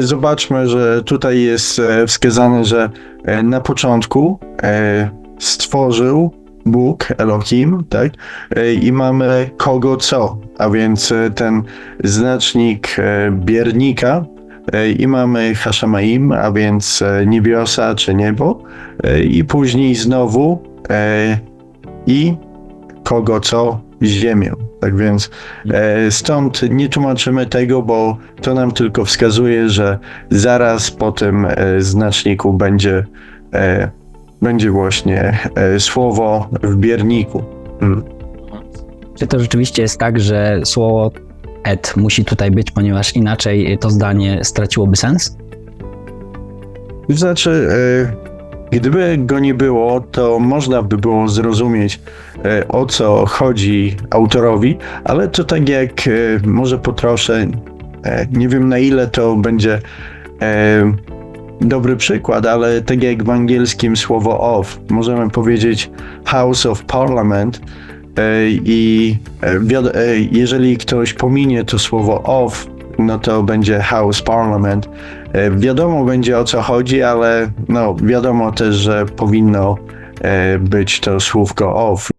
Zobaczmy, że tutaj jest e, wskazane, że e, na początku e, stworzył Bóg, Elohim, tak? I mamy kogo co, a więc ten znacznik biernika i mamy Hashemaim, a więc niebiosa czy niebo. I później znowu i kogo co ziemię. Tak więc e, stąd nie tłumaczymy tego, bo to nam tylko wskazuje, że zaraz po tym e, znaczniku będzie, e, będzie właśnie e, słowo w bierniku. Mm. Czy to rzeczywiście jest tak, że słowo et musi tutaj być, ponieważ inaczej to zdanie straciłoby sens? Znaczy, e, gdyby go nie było, to można by było zrozumieć, e, o co chodzi autorowi, ale to tak jak e, może potroszę, e, nie wiem na ile to będzie dobry przykład, ale tak jak w angielskim słowo of, możemy powiedzieć House of Parliament i jeżeli ktoś pominie to słowo of, no to będzie House Parliament. E, Wiadomo będzie o co chodzi, ale no, wiadomo też, że powinno e, być to słówko off.